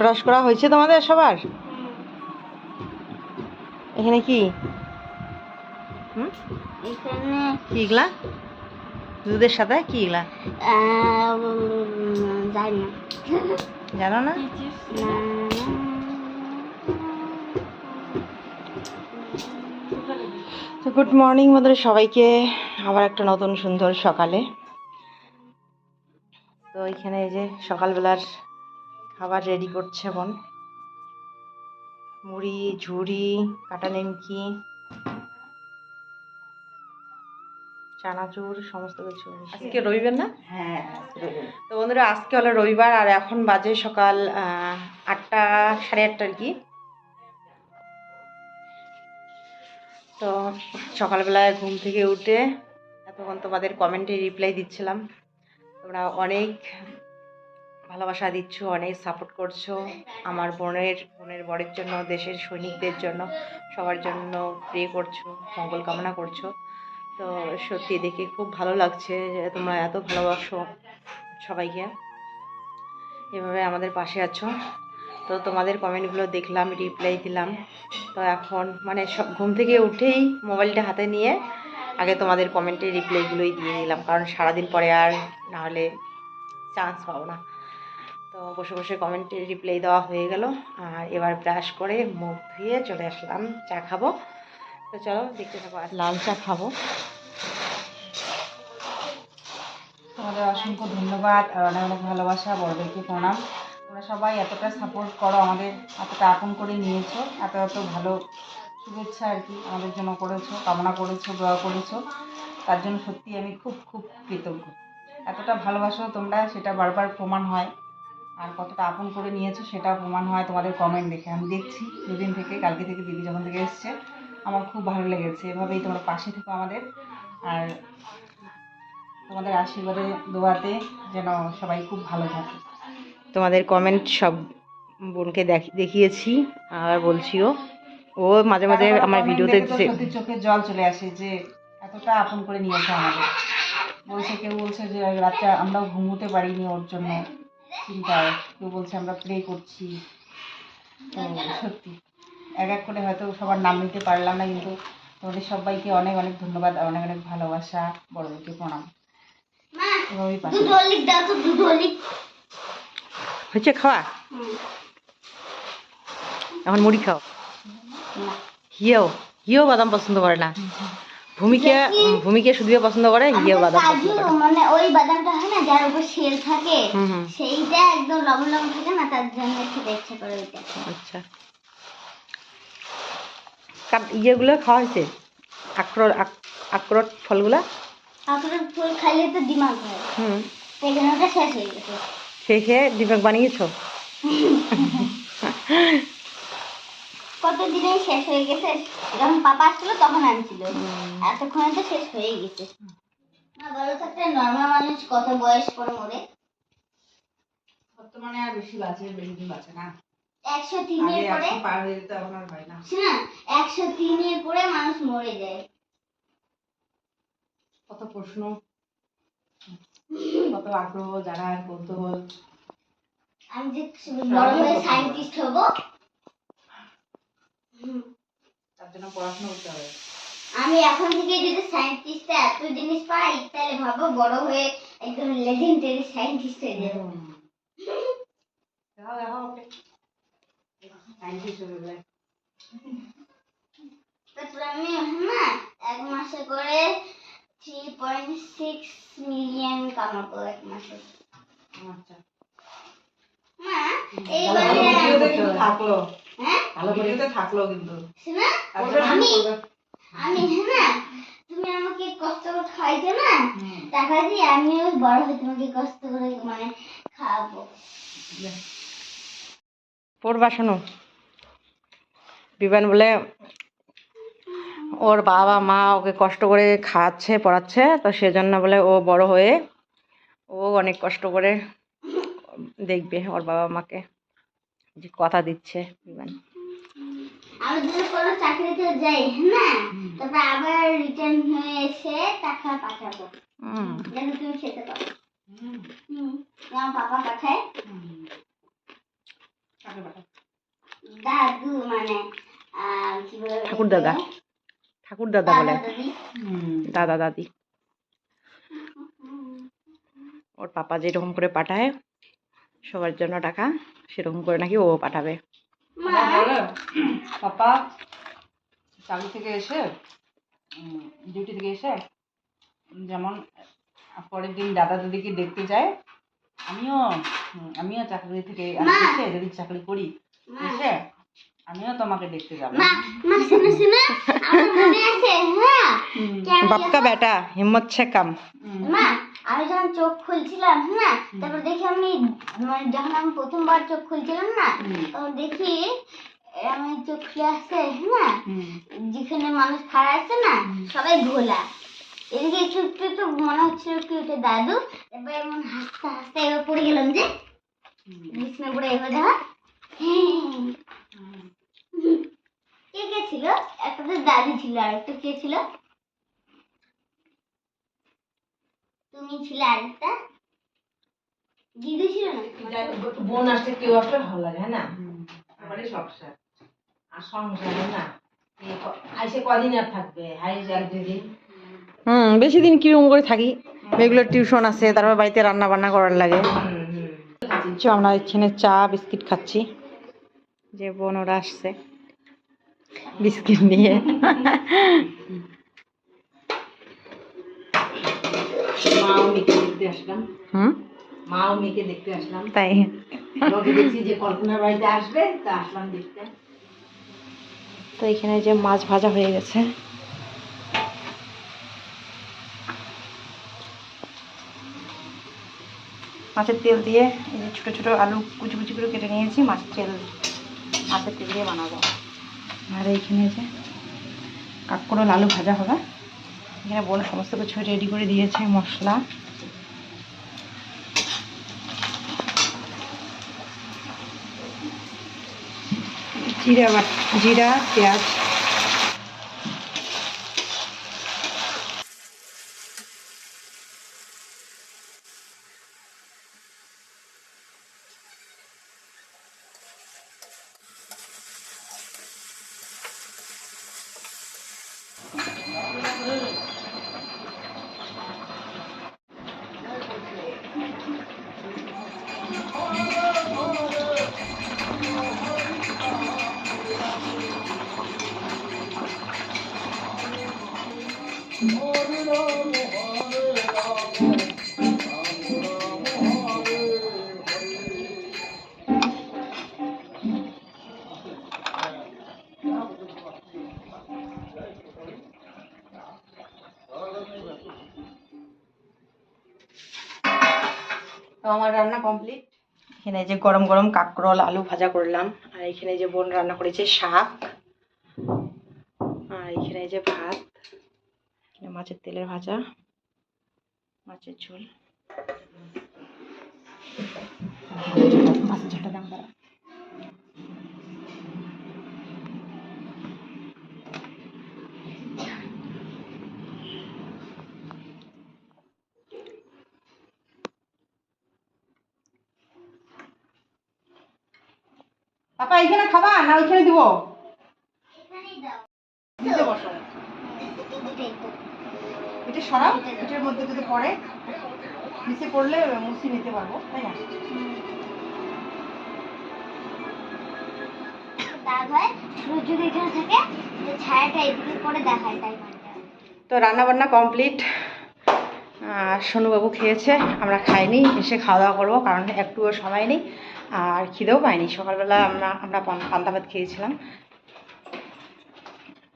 Brush করা হয়েছে তোমাদের সবার? এখানে কি? হুম? এখানে কি এগুলা? দুধের সাথে কি এগুলা? জানো না। তো গুড মর্নিং বন্ধুরা সবাইকে। আবার একটা নতুন সুন্দর সকালে। তো এখানে এই যে সকালবেলার খাবার রেডি করছে বোন। মুড়ি ঝুড়ি কাটা নিমকি চানাচুর সমস্ত কিছু আজকে রবিবার না? হ্যাঁ তো বন্ধুরা আজকে হলো রবিবার আর এখন বাজে সকাল আটটা সাড়ে আটটা আর কি। তো সকালবেলায় ঘুম থেকে উঠে এতক্ষণ তোমাদের কমেন্টে রিপ্লাই দিচ্ছিলাম। তোমরা অনেক ভালোবাসা দিচ্ছ, অনেক সাপোর্ট করছ আমার বোনের বোনের বরের জন্য, দেশের সৈনিকদের জন্য, সবার জন্য প্রে করছ, মঙ্গল কামনা করছ। তো সত্যি দেখে খুব ভালো লাগছে যে তোমরা এত ভালোবাসো সবাইকে। এভাবে আমাদের পাশে আছো। তো তোমাদের কমেন্টগুলো দেখলাম রিপ্লাই দিলাম। তো এখন মানে সব ঘুম থেকে উঠেই মোবাইলটা হাতে নিয়ে আগে তোমাদের কমেন্টে রিপ্লাইগুলোই দিয়ে দিলাম। কারণ সারাদিন পরে আর না হলে চান্স পাবো না। তো বসে বসে কমেন্টে রিপ্লাই দেওয়া হয়ে গেল। আর এবার ব্রাশ করে মুখ ধুয়ে চলে আসলাম, চা খাব। তো চলো দেখতে থাকো আর লাল চা খাব। তোমাদের অসংখ্য ধন্যবাদ আর অনেক অনেক ভালোবাসা, বড়দেরকে প্রণাম। তোমরা সবাই এতটা সাপোর্ট করো আমাদের, এতটা আপন করে নিয়েছো, এত এত ভালো শুভেচ্ছা আর কি আমাদের জন্য করেছ, কামনা করেছ, দোয়া করেছ। তার জন্য সত্যি আমি খুব খুব কৃতজ্ঞ। এতটা ভালোবাসো তোমরা, সেটা বারবার প্রমাণ হয়। আর কতটা আপন করে নিয়েছো সেটা প্রমাণ হয় তোমাদের কমেন্ট দেখে। আমি দেখছি দুদিন থেকে কালকে থেকে দিদি যখন থেকে এসছে আমার খুব ভালো লেগেছে। এভাবেই তোমরা পাশে থেকো আমাদের। আর তোমাদের আশীর্বাদে দোয়াতে যেন সবাই খুব ভালো থাকে। তোমাদের কমেন্ট সব বোনকে দেখ- দেখিয়েছি। আর বলছিও ও মাঝে মাঝে আমার ভিডিওতে সত্যি চোখে জল চলে আসে যে এতটা আপন করে নিয়েছে আমাদের। বলছে কেউ বলছে যে রাত্রে আমরাও ঘুমোতে পারিনি ওর জন্য। চিন্তায় কেউ বলছে আমরা প্রে করছি। তো সত্যি এক এক করে হয়তো সবার নাম নিতে পারলাম না কিন্তু তোমাদের সবাইকে অনেক অনেক ধন্যবাদ আর অনেক অনেক ভালোবাসা বড়দেরকে প্রণাম। হচ্ছে খাওয়া? এখন মুড়ি খাও। হিয়েও হিয়েও বাদাম পছন্দ করে না। ভূমিকে ভূমিকে শুধু পছন্দ করে হিয়েও বাদাম পছন্দ করে। মানে ওই বাদামটা হয় না যার উপর শেল থাকে সেইটা একদম লবণ লবণ থাকে না তার জন্য খেতে ইচ্ছে করে ওইটা আচ্ছা। কাট ইয়েগুলো খাওয়া হয়েছে? আখরোট আখ- আখরোট ফলগুলা? আপনার ফুল খাইলে তো দিমাগ হয়। হুম। ওটা শেষ হয়ে গেছে। খেয়ে খেয়ে দিমাগ বানিয়েছো? কত দিনে শেষ হয়ে গেছে? যখন পাপা আসছিল তখন আনছিল এতক্ষণে তো শেষ হয়ে গেছে। না বলো তো একটা নর্মাল মানুষ কত বয়স পর মরে? বর্তমানে আর বেশি বাঁচে বেশি দিন বাঁচে না। একশো তিনের পরে? পার হয়ে যেতে এখন আর হয় না। শোনা একশো তিনের পরে মানুষ মরে যায়। কত প্রশ্ন কত আগ্রহ যারা কৌতূহল। আমি যে বড় হয়ে সায়েন্টিস্ট হব তার জন্য পড়াশোনা করতে হবে। আমি এখন থেকে যদি সায়েন্টিস্টে এত জিনিস পাই তাহলে ভাবো বড় হয়ে একদম লেজেন্ডারি সায়েন্টিস্ট হয়ে যাব। ওকে। সায়েন্টিস্ট হবে বলে তারপরে আমি না এক মাসে করে থ্রি পয়েন্ট সিক্স মিলিয়ন কামাবো এক মাসে। আচ্ছা। মা এইবারে থাকল। ভালো ভিডিওতে থাকল কিন্তু। শোনা? তার জন্য আমি আমি হ্যাঁ তুমি আমাকে কষ্ট করে খাইছো না? টাকা দিয়ে আমিও বড় হয়ে তোমাকে কষ্ট করে মানে খাওয়াবো। পড়বা শোনো। বিমান বলে ওর বাবা মা ওকে কষ্ট করে খাওয়াচ্ছে পড়াচ্ছে তো সেজন্য বলে ও বড় হয়ে ও অনেক কষ্ট করে দেখবে ওর বাবা মাকে যে কথা দিচ্ছে বিমান। আমি যদি কোনো চাকরিতে যাই হ্যাঁ? তারপর আবার রিটার্ন হয়ে এসে টাকা পাঠাবো। যেন তুমি খেতে পারো। আমার পাপা পাঠায়। দাদু মানে ঠাকুর দাদা। ঠাকুর দাদা বলে। দাদা দাদি। ওর পাপা যেরকম করে পাঠায় সবার জন্য টাকা সেরকম করে নাকি ও পাঠাবে। বলে, পাপা চাকরি থেকে এসে ডিউটি থেকে এসে যেমন পরের দিন দাদা দিদিকে দেখতে যায় আমিও আমিও চাকরি থেকে আমি এসে যদি চাকরি করি এসে আমিও তোমাকে দেখতে যাব। মনে হ্যাঁ বাপকা বেটা হিম্মত সে কাম। মা আমি যখন চোখ খুলছিলাম হ্যাঁ? তারপর দেখি আমি মানে যখন আমি প্রথমবার চোখ খুলছিলাম না তখন দেখি আমি চোখ খুলে আসছে হ্যাঁ? যেখানে মানুষ খাড়া আছে না সবাই ঘোলা। এদিকে একটু একটু একটু মনে হচ্ছিল কি ওটা দাদু। এবার এমন হাসতে হাসতে এবার পড়ে গেলাম যে বিছনা পড়ে এবার দেখা কে কে ছিল? একটা তো দাদি ছিল আর একটা কে ছিল? তুমি ছিলে আরেকটা? দিদি ছিল না। বোন আসলে কেউ আসলে ভালো লাগে হ্যাঁ না। আমারই সংসার আর সংসারে না? আইসে কদিন আর থাকবে? হাই এক দুদিন হুম বেশি দিন কীরকম করে থাকি? রেগুলার টিউশন আছে তারপর বাড়িতে রান্না বান্না করার লাগে। আমরা এখানে চা বিস্কিট খাচ্ছি। যে বোন ওরা আসছে বিস্কিট নিয়ে। মা মেয়েকে দেখতে আসলাম। হুম? মা মেয়েকে দেখতে আসলাম। তাই? দেখছি যে কল্পনার বাড়িতে আসবে তা আসলাম দেখতে। তো এখানে যে মাছ ভাজা হয়ে গেছে। মাছের তেল দিয়ে এই যে ছোটো ছোটো আলু কুচি কুচি করে কেটে নিয়েছি মাছের তেল মাছের তেল দিয়ে বানাবো। আর এইখানে যে কাঁকড়োল আলু ভাজা হবে। এখানে বোন সমস্ত কিছু রেডি করে দিয়েছে মশলা। জিরা জিরা পেঁয়াজ। যে গরম গরম কাঁকরোল, আলু ভাজা করলাম। আর এখানে যে বোন রান্না করেছে শাক। আর এখানে যে ভাত। মাছের তেলের ভাজা, মাছের ঝোল। মাছের ঝোলটা দাম দাঁড়া এখানে খাবা না ওইখানে দিব? দিতে বসো। তো। এটা সরাও এটার মধ্যে যদি পড়ে নিচে পড়লে মুছি নিতে পারব তাই না? তো রান্না বান্না কমপ্লিট। সোনুবাবু খেয়েছে, আমরা খাইনি, এসে খাওয়া দাওয়া করব কারণ একটুও সময় নেই, আর খিদেও পাইনি সকালবেলা আমরা আমরা পান- পান্তা ভাত খেয়েছিলাম।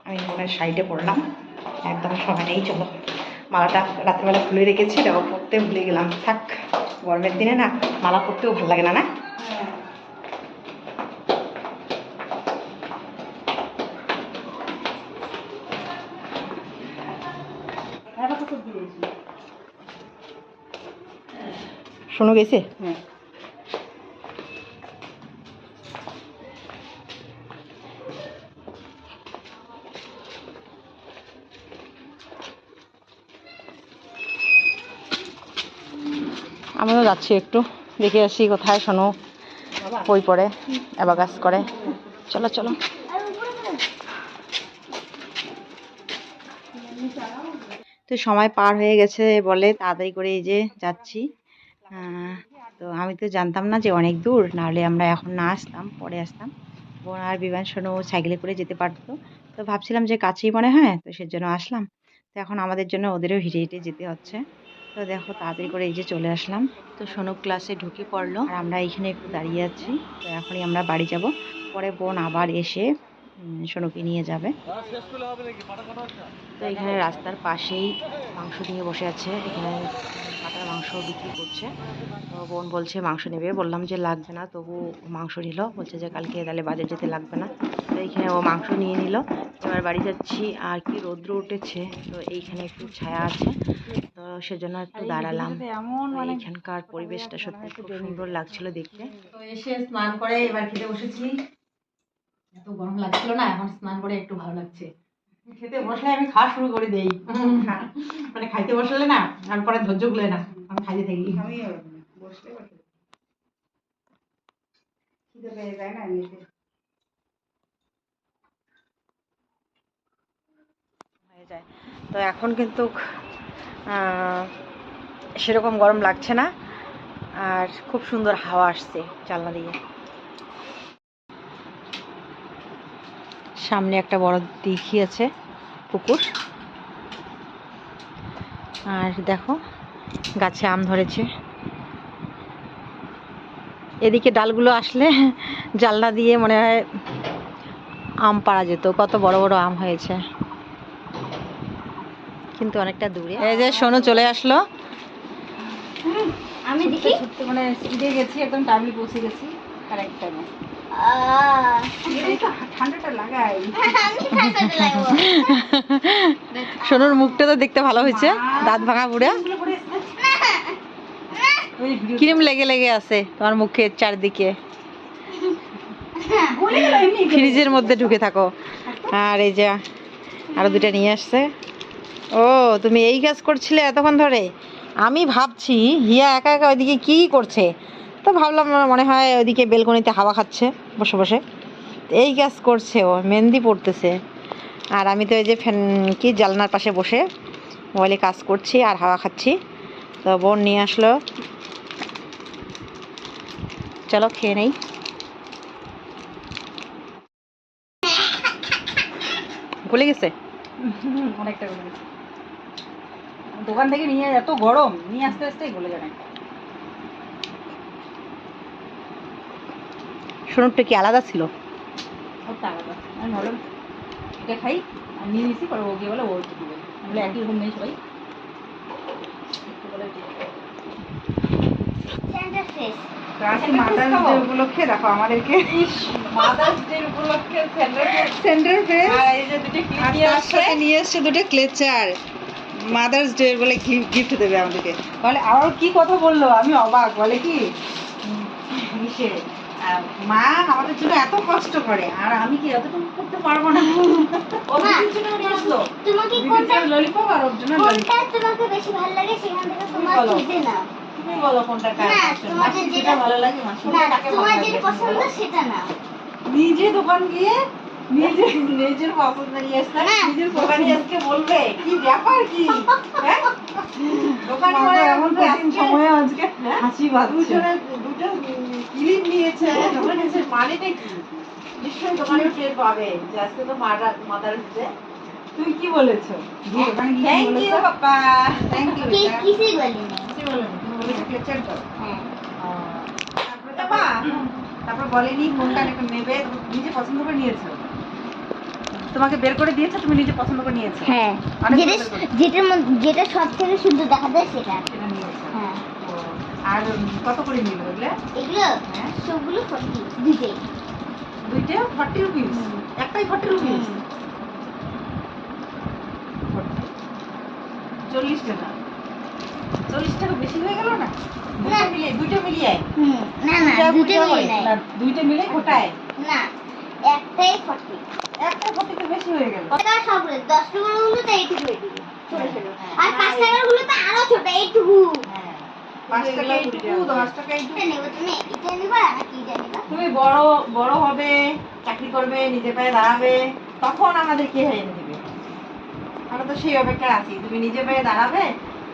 আমি ওখানে সাইডে পড়লাম একদম সময় নেই, চলো। মালাটা রাত্রিবেলা খুলে রেখেছি দেখো পড়তে ভুলে গেলাম। থাক, গরমের দিনে না, মালা পড়তেও ভালো লাগে না না? শোনো গেছে? হ্যাঁ। আমিও যাচ্ছি একটু। দেখে আসি কোথায় শোনো। বই পড়ে অ্যাবাকাস করে। চলো চলো। তো সময় পার হয়ে গেছে বলে তাড়াতাড়ি করে এই যে যাচ্ছি। তো আমি তো জানতাম না যে অনেক দূর, নাহলে আমরা এখন না আসতাম, পরে আসতাম। বোন আর বিমান শোনো সাইকেলে করে যেতে পারতো। তো ভাবছিলাম যে কাছেই মনে হয়, তো সেজন্য আসলাম। তো এখন আমাদের জন্য ওদেরও হেঁটে হেঁটে যেতে হচ্ছে। তো দেখো তাড়াতাড়ি করে এই যে চলে আসলাম। তো সোনু ক্লাসে ঢুকে পড়ল। আর আমরা এইখানে একটু দাঁড়িয়ে আছি। তো এখনই আমরা বাড়ি যাব। পরে বোন আবার এসে সোনুকে নিয়ে যাবে। তো এখানে রাস্তার পাশেই মাংস নিয়ে বসে আছে। এখানে কাটার মাংস বিক্রি করছে। তো বোন বলছে, মাংস নেবে। বললাম যে, লাগবে না। তবু মাংস নিল। বলছে যে, কালকে তাহলে বাজার যেতে লাগবে না। তো এইখানে ও মাংস নিয়ে নিল। এবার বাড়ি যাচ্ছি। আর কি রৌদ্র উঠেছে, তো এইখানে একটু ছায়া আছে। তো সেজন্য একটু দাঁড়ালাম। এইখানকার পরিবেশটা সত্যি খুব সুন্দর লাগছিল দেখতে। তো এসে স্নান করে এবার খেতে বসেছি। এত গরম লাগছিল না এখন স্নান করে একটু ভালো লাগছে। খেতে বসলে আমি খাওয়া শুরু করে দেই। মানে খাইতে বসলে না আর পরে ধৈর্যগুলো না আমি খাইতে থাকি। আমি বসলে খিদে পেয়ে যায় না এমনিতে। হয়ে যায়। তো এখন কিন্তু আহ, সেরকম গরম লাগছে না আর খুব সুন্দর হাওয়া আসছে জানলা দিয়ে। সামনে একটা বড় দিঘি আছে পুকুর। আর দেখো গাছে আম ধরেছে। এদিকে ডালগুলো আসলে জানলা দিয়ে মনে হয় আম পাড়া যেত কত বড় বড় আম হয়েছে। কিন্তু অনেকটা দূরে। এই যে সোনু চলে আসলো। আমি দেখি। মানে স্পিডে গেছি একদম টাইমলি পৌঁছে গেছি কারেক্ট টাইমে সোনুর মুখটা তো দেখতে ভালো হয়েছে। দাঁত ভাঙা বুড়া। ক্রিম লেগে লেগে আছে তোমার মুখের চারদিকে? ফ্রিজের মধ্যে ঢুকে থাকো। আর এই যে আরও দুটা নিয়ে আসছে। ও, তুমি এই কাজ করছিলে এতক্ষণ ধরে? আমি ভাবছি হিয়া একা একা ওইদিকে কি করছে? তো ভাবলাম মনে হয় ওইদিকে বেলকনিতে হাওয়া খাচ্ছে, বসে বসে। এই কাজ করছে ও, মেহেন্দি পড়তেছে আর আমি তো এই যে ফ্যান, কি জানলার পাশে বসে মোবাইলে কাজ করছি আর হাওয়া খাচ্ছি। তো বোন নিয়ে আসলো। চলো খেয়ে নেই। ভুলে গেছে? অনেকটা দোকান থেকে নিয়ে এত গরম, নিয়ে আসতে আসতে গলে যাবে। সোনুরটা কি আলাদা ছিল? ওটা আলাদা। আমি ভাবলাম এটা খাই আর নিয়ে পরে ও গিয়ে বলে বলে একই রকম নেই সবাই। মাদার্স ডে উপলক্ষে দেখো আমাদেরকে। মাদার্স ডে উপলক্ষে সেন্টার ফেস আর এই যে দুটো ক্লিপ নিয়ে তার আসছে। নিয়ে এসছে দুটো ক্লেচার মাদার্স ডে বলে গিফট দেবে আমাদেরকে। বলে আবার কি কথা বলল? আমি অবাক। বলে কি? মা আমাদের জন্য এত কষ্ট করে আর আমি কি এতটুকু করতে পারব না? ললিপপ আর ওর জন্য কোনটা তোমাকে বেশি ভালো লাগে সেখান থেকে তোমার বলো। খুঁজে নাও। তুমি বলো কোনটা কার ভালো লাগে তোমার যেটা পছন্দ সেটা না নিজে দোকান গিয়ে নিজে নিজের পছন্দ নিয়ে এসছে নিজের দোকানি আজকে বলবে কি ব্যাপার কি? হ্যাঁ? দোকানি মাকে বলে এমন কঠিন সময়ে আজকে হাসি পাচ্ছে। দুটো ক্লিপ নিয়েছে দোকানি এসে মানেটা কি? নিশ্চয়ই দোকানিও টের পাবে যে আজকে তো মাদার্স ডে তুই কি বলেছ? গিয়ে দোকানে গিয়ে thank you papa thank you কিছুই বলিনি কি বলেন? বলেছ ক্লেচার তো হ্যাঁ। তারপরে তারপর তারপর বলেনি কোনটা নেবে নিজে পছন্দ করে নিয়েছো। তোমাকে বের করে দিয়েছে তুমি নিজে পছন্দ করে নিয়েছো। হ্যাঁ। যেটা যেটার মধ্যে যেটা সব থেকে সুন্দর দেখা যায় সেটা। সেটা নিয়েছো হ্যাঁ। আর কত করে নিল ওগুলো? এগুলো হ্যাঁ। সবগুলো ফর্টি দুইটাই দুইটা ফর্টি রুপিস একটাই ফর্টি রুপিস চল্লিশ টাকা। চল্লিশ টাকা বেশি হয়ে গেল না? দুটো মিলিয়ে মিলিয়ে না না দুটো মিলে নাই। না, দুইটা মিলে কোটায় না একটাই ফর্টি একটা ফর্টি বেশি হয়ে গেল। টাকা সব রে দশ টাকারগুলো তো এইটুকু এইটুকু ছোট ছোট। আর পাঁচ টাকারগুলো তো আরও ছোট এইটুকু। হ্যাঁ পাঁচ টাকা এইটুকু দশ টাকা এইটুকু। এটা তুমি এটা নিবা নাকি এটা নিবা? তুমি বড় বড় হবে চাকরি করবে নিজে পায়ে দাঁড়াবে তখন আমাদের কে এনে দিবে? আমরা তো সেই অপেক্ষায় আছি তুমি নিজে পায়ে দাঁড়াবে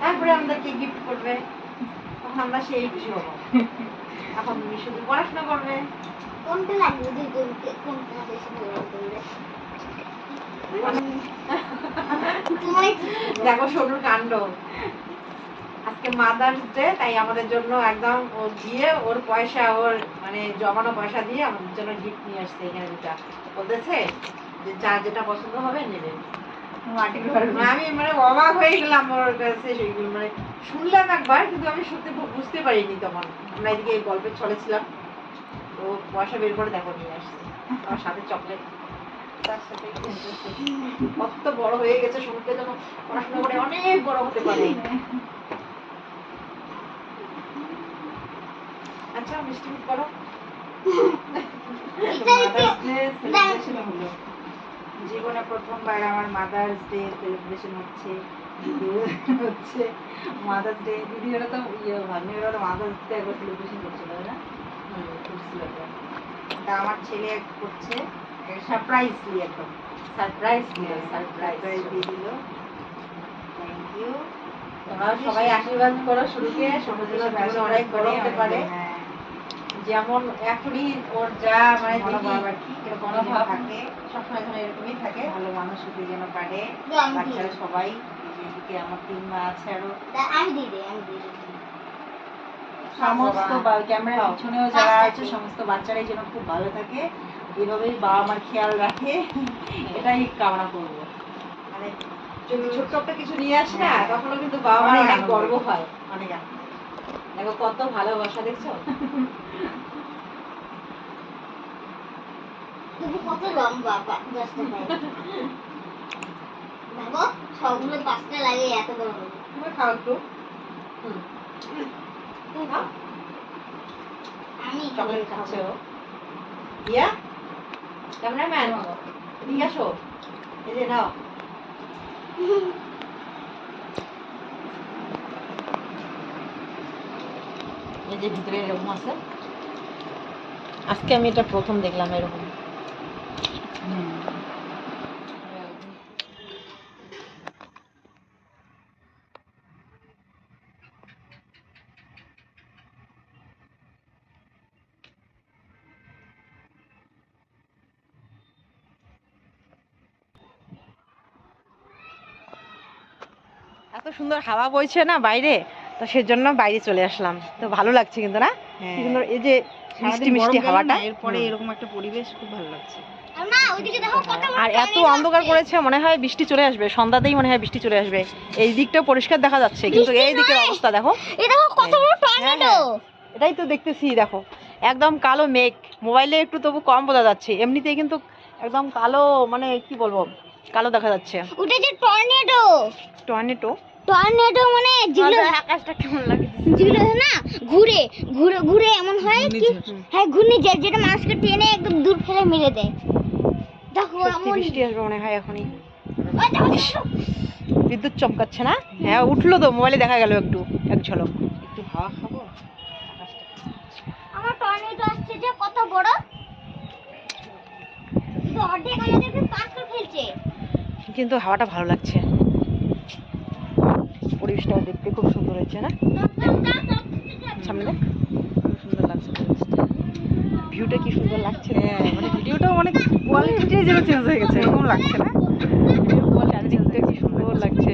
তারপরে আমাদেরকে গিফট করবে? তখন আমরা সেই খুশি হব। এখন তুমি শুধু পড়াশোনা করবে। কোনটা লাগবে? দুই কোনটা কোনটা বেশি ভালো লাগবে? দেখো সরুর কাণ্ড। আজকে মাদার্স ডে তাই আমাদের জন্য একদম ও দিয়ে ওর পয়সা ওর মানে জমানো পয়সা দিয়ে আমাদের জন্য গিফট নিয়ে আসছে এখানে দুটা। বলতেছে যে যার যেটা পছন্দ হবে নেবে। আমি মানে অবাক হয়ে গেলাম ওর কাছে সেইগুলো। মানে শুনলাম একবার কিন্তু আমি সত্যি বুঝতে পারিনি তখন। আমরা এদিকে এই গল্পের ছলে ছিলাম তো পয়সা বের করে দেখো নিয়ে আসছে। আমার সাথে চকলেট তার সাথে কত বড় হয়ে গেছে সমুদ্রে যেন পড়াশোনা করে অনেক বড় হতে পারে। আচ্ছা মিষ্টি মুখ করো। জীবনে প্রথমবার আমার মাদার্স ডে সেলিব্রেশন হচ্ছে। হচ্ছে। মাদার্স ডে দিদি ওরা তো ইয়ে ভাগ্নি ওরা তো মাদার্স ডে একবার সেলিব্রেশন করছিল তাই না? তো। আমার ছেলে করছে। সারপ্রাইজলি একদম সারপ্রাইজ সারপ্রাইজ দিয়ে দিল। থ্যাংক ইউ তোমরা সবাই আশীর্বাদ করো শুরুকে অনেক বড় হতে পারে। হ্যাঁ। যেমন এখনই ওর যা মানে দেখি মনোভাব থাকে। সবসময় যেন এরকমই থাকে। ভালো মানুষ হতে যেন পারে। বাচ্চারা সবাই এদিকে আমার তিন মা আছে আরও। আমি দিয়ে দিই আমি দিয়ে দিই সমস্ত ক্যামেরার। পিছনেও যারা আছে সমস্ত বাচ্চারাই যেন খুব ভালো থাকে। এভাবেই বাবা মার খেয়াল রাখে। এটাই কামনা করব। মানে যদি ছোট্ট একটা কিছু নিয়ে আসে না হ্যাঁ। তখনও কিন্তু বাবা মার অনেক গর্ব হয়। অনেক দেখো কত ভালোবাসা দেখছ? তুমি কত লম্বা দশটা দেখো সবগুলো পাঁচটা লাগে এত বড়। তুমি খাও একটু হুম, চকলেট খাচ্ছে ও ইয়া ক্যামেরাম্যান এদিকে আসো। এই যে নাও। এই যে ভিতরে এরকম আছে। আজকে আমি এটা প্রথম দেখলাম এরকম। এত সুন্দর হাওয়া বইছে না বাইরে তো সেজন্য বাইরে চলে আসলাম। তো ভালো লাগছে কিন্তু না? সুন্দর এই যে মিষ্টি মিষ্টি হাওয়াটা। এরপরে এরকম একটা পরিবেশ খুব ভালো লাগছে। আর মা ওইদিকে দেখো কত বড় আর এত অন্ধকার করেছে মনে হয় বৃষ্টি চলে আসবে সন্ধ্যাতেই মনে হয় বৃষ্টি চলে আসবে। এই দিকটাও পরিষ্কার দেখা যাচ্ছে কিন্তু এই দিকের অবস্থা দেখো। এই দেখো কত বড় হ্যাঁ, টর্নেডো এটাই তো দেখতেছি দেখো। একদম কালো মেঘ। মোবাইলে একটু তবু কম বোঝা যাচ্ছে। এমনিতেই কিন্তু একদম কালো মানে কি বলব কালো দেখা যাচ্ছে। ওটা যে টর্নেডো টর্নেটো টর্নেডো মানে যেগুলো আকাশটা কেমন লাগে? যেগুলো না ঘুরে ঘুরে ঘুরে এমন হয় কি হ্যাঁ ঘূর্ণিঝড় যেটা মানুষকে টেনে একদম দূর ফেলে মেরে দেয়। দেখো এমন বৃষ্টি আসবে মনে হয় এখনই। বিদ্যুৎ চমকাচ্ছে না? হ্যাঁ উঠল তো মোবাইলে দেখা গেল একটু এক ঝলক। একটু হাওয়া খাব? আমার টর্নেডো আসছে যে কত বড়? কিন্তু অর্ধেক আমাদেরকে পাথর ফেলছে। কিন্তু হাওয়াটা ভালো লাগছে। পরিবেশটাও দেখতে খুব সুন্দর হয়েছে না? সামনে দেখ খুব সুন্দর লাগছে পরিবেশটা। ভিউটা কি সুন্দর লাগছে হ্যাঁ মানে ভিডিওটাও অনেক কোয়ালিটিটাই যেন চেঞ্জ হয়ে গেছে এরকম লাগছে না? চারিদিকটা কি সুন্দর লাগছে।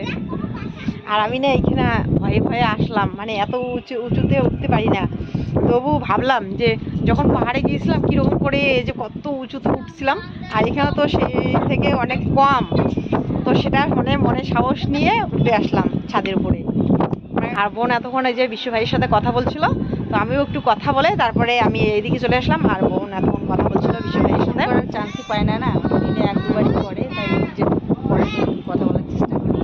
আর আমি না এইখানে ভয়ে ভয়ে আসলাম মানে এত উঁচু উঁচুতে উঠতে পারি না। তবু ভাবলাম যে যখন পাহাড়ে গিয়েছিলাম কীরকম করে যে কত উঁচুতে উঠছিলাম আর এখানে তো সেই থেকে অনেক কম। তো সেটা মনে মনে সাহস নিয়ে উঠে আসলাম ছাদের উপরে। আর বোন এতক্ষণ এই যে বিশ্ব ভাইয়ের সাথে কথা বলছিল তো আমিও একটু কথা বলে তারপরে আমি এইদিকে চলে আসলাম আর বোন এতক্ষণ কথা বলছিল বিশ্ব ভাইয়ের সাথে। চান্সই পায় না না দিনে এক দুবারই করে তাই যে কথা বলার চেষ্টা করি।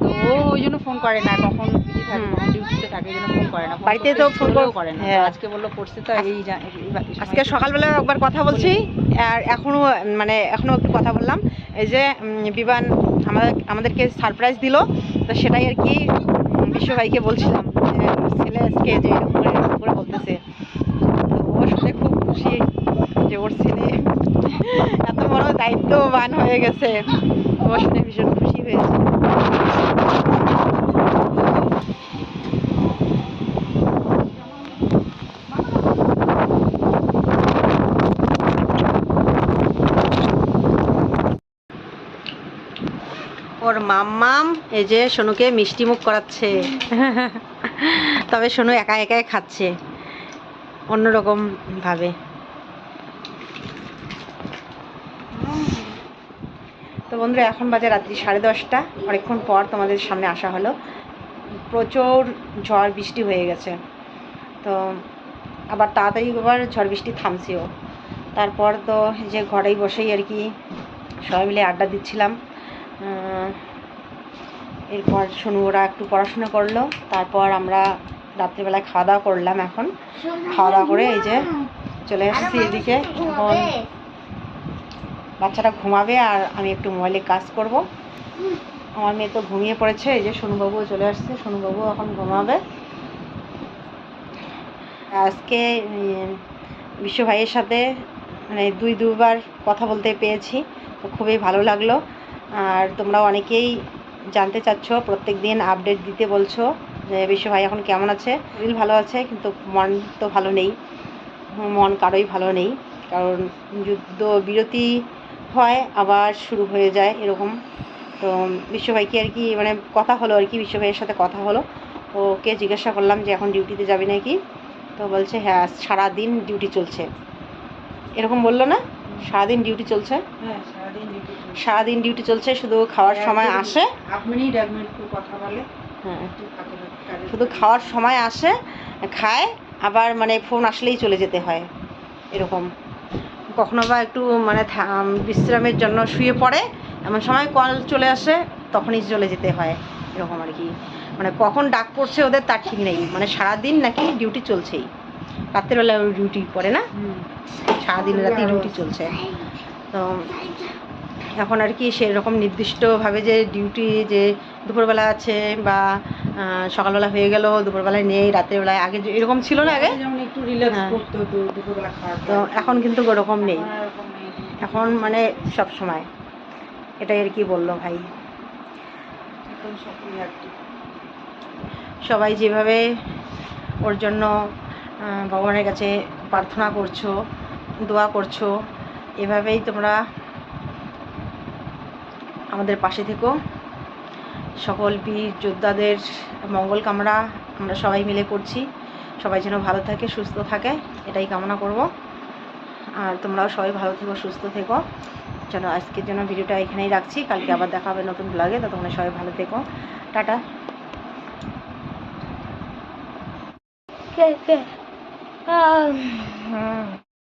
তো ও ওই জন্য ফোন করে না কখন বিজি থাকে কখন ডিউটিতে থাকে এই জন্য ফোন করে না। বাড়িতে তো ফোন করে না। হ্যাঁ। আজকে বলল করছে তো এই আজকে সকালবেলা একবার কথা বলছি আর এখনও মানে এখনও একটু কথা বললাম। এই যে বিমান আমাদের, আমাদেরকে সারপ্রাইজ দিল। তো সেটাই আর কি বিশ্বভাইকে বিশ্ব ভাইকে বলছিলাম যে, ছেলে আজকে যে এরকম করে এরকম করে বলতেছে। ও শুনে খুব খুশি যে ওর ছেলে এত বড় দায়িত্ববান হয়ে গেছে। ও শুনে ভীষণ খুশি হয়েছে। ওর মাম্মাম, এই যে সোনুকে মিষ্টি মুখ করাচ্ছে। তবে সোনু একা একাই খাচ্ছে, অন্যরকম ভাবে। তো বন্ধুরা, এখন বাজে রাত্রি সাড়ে দশটা। অনেকক্ষণ পর তোমাদের সামনে আসা হলো। প্রচুর ঝড় বৃষ্টি হয়ে গেছে। তো আবার তাড়াতাড়ি আবার ঝড় বৃষ্টি থামছেও। তারপর তো যে ঘরেই বসেই আর কি সবাই মিলে আড্ডা দিচ্ছিলাম। এরপর শনু ওরা একটু পড়াশোনা করল। তারপর আমরা রাত্রিবেলায় খাওয়া দাওয়া করলাম এখন। খাওয়া দাওয়া করে এই যে চলে এসেছি এদিকে। এখন বাচ্চাটা ঘুমাবে আর আমি একটু মোবাইলে কাজ করব। আমার মেয়ে তো ঘুমিয়ে পড়েছে, এই যে সোনুবাবুও চলে আসছে। সোনুবাবু এখন ঘুমাবে। আজকে বিশ্ব ভাইয়ের সাথে মানে দুই দুবার কথা বলতে পেয়েছি। তো খুবই ভালো লাগল। আর তোমরা অনেকেই জানতে চাচ্ছ, প্রত্যেক দিন আপডেট দিতে বলছো যে বিশ্ব ভাই এখন কেমন আছে? শরীর ভালো আছে, কিন্তু মন তো ভালো নেই। মন কারোই ভালো নেই, কারণ যুদ্ধ বিরতি হয়, আবার শুরু হয়ে যায় এরকম। তো বিশ্বভাইকে আর কি মানে কথা হলো আর কি বিশ্বভাইয়ের সাথে কথা হলো। ওকে জিজ্ঞাসা করলাম যে এখন ডিউটিতে যাবে নাকি? তো বলছে হ্যাঁ সারাদিন ডিউটি চলছে। এরকম বলল না? সারাদিন ডিউটি চলছে? হ্যাঁ সারাদিন ডিউটি সারাদিন ডিউটি চলছে শুধু খাওয়ার সময় আসে? কথা বলে। হ্যাঁ। শুধু খাওয়ার সময় আসে খায় আবার মানে ফোন আসলেই চলে যেতে হয়। এরকম। কখনো বা একটু মানে বিশ্রামের জন্য শুয়ে পড়ে এমন সময় কল চলে আসে তখনই চলে যেতে হয়। এরকম আর কি। মানে কখন ডাক পড়ছে ওদের তার ঠিক নেই। মানে সারাদিন নাকি ডিউটি চলছেই। রাত্রেবেলা ডিউটি পড়ে না? সারাদিন রাতি ডিউটি চলছে। তো এখন আর কি সেরকম নির্দিষ্টভাবে যে ডিউটি যে দুপুরবেলা আছে বা সকালবেলা হয়ে গেল দুপুরবেলায় নেই রাত্রেবেলায় আগে যে এরকম ছিল না আগে? হ্যাঁ। তো এখন কিন্তু ওরকম নেই। এখন মানে সব সময়। এটাই আর কি বলল ভাই। সবই যেভাবে ওর জন্য ভগবানের কাছে প্রার্থনা করছ, দোয়া করছ, এভাবেই তোমরা আমাদের পাশে থেকো। সকল বীর যোদ্ধাদের মঙ্গল কামনা আমরা সবাই মিলে করছি। সবাই যেন ভালো থাকে, সুস্থ থাকে, এটাই কামনা করব। আর তোমরাও সবাই ভালো থেকো, সুস্থ থেকো। চলো আজকের জন্য ভিডিওটা এখানেই রাখছি। কালকে আবার দেখা হবে নতুন ব্লগে ততক্ষণে সবাই ভালো থেকো। টাটা। কে কে